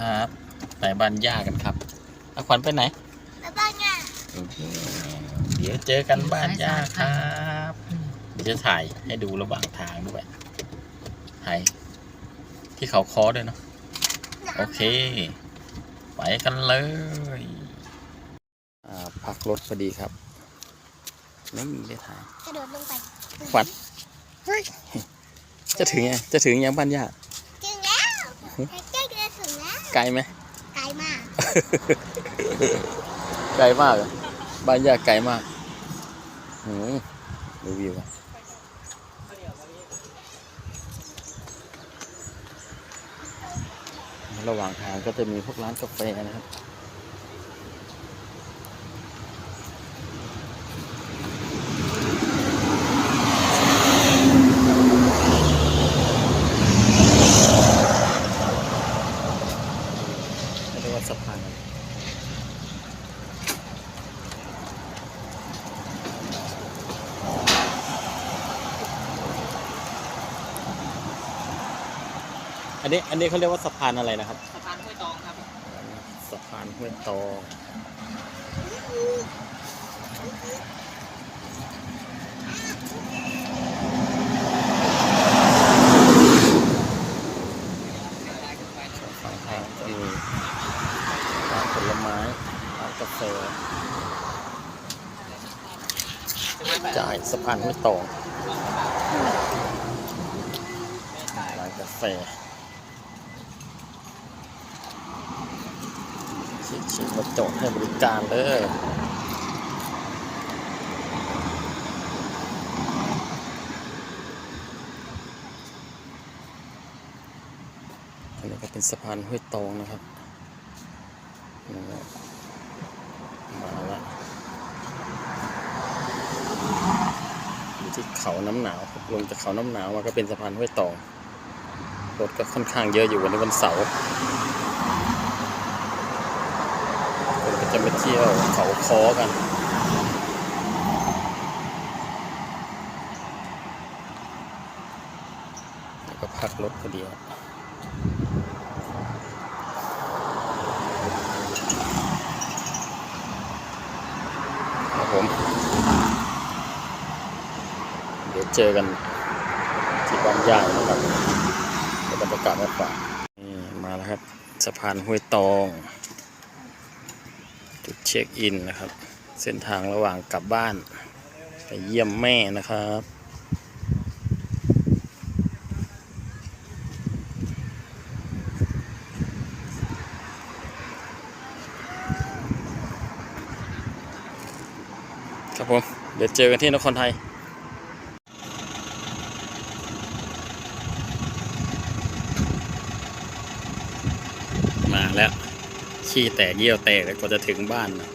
ครับไปบ้านย่ากันครับอาขวัญไปไหนแล้วบ้างอะเดี๋ยวเจอกันบ้านย่าครับ เดี๋ยวจะถ่ายให้ดูระหว่างทางด้วยถ่ายที่เขาคอด้วยเนาะโอเค ไปกันเลยอ่าพักรถพอดีครับไม่มีได้ถ่ายกระโดดลงไปขวัญเฮ้ยจะถึงยังจะถึงยังบ้านย่าถึงแล้ว ไกลไหมไกลมาก ไกลมากเหรอบ้านย่าไกลมากหืมดูวิวอะระหว่างทางก็จะมีพวกร้านกาแฟนะครับ ไม่ได้ว่าสะพานอะไร อันนี้อันนี้เขาเรียกว่าสะพานอะไรนะครับ สะพานห้วยตองครับสะพานห้วยตองฝั่งทางจะมีร้านผลไม้ร้านกาแฟจ่ายสะพานห้วยตองร้านกาแฟ ชิคๆมาจอดให้บริการเลยอันนี้ก็เป็นสะพานห้วยตองนะครับมาล้วอยู่ที่เขาน้ำหนาวลงจากเขาน้ำหนาวมาก็เป็นสะพานห้วยตองรถก็ค่อนข้างเยอะอยู่วันนี้วันเสาร์ คนก็ จะไปเที่ยวเขาคอกัน แล้วก็พักรถพอดีครับครับผม เดี๋ยวเจอกันที่บ้านย่างนะครับเดี๋ยวบรรยากาศมาฝากนี่มาแล้วครับ สะพานห้วยตอง จุดเช็คอินนะครับ เส้นทางระหว่างกลับบ้าน ไปเยี่ยมแม่นะครับครับผมเดี๋ยวเจอกันที่นครไทย มาแล้ว ขี้แตกเยี่ยวแตกแล้วกว่าจะถึงบ้านนะ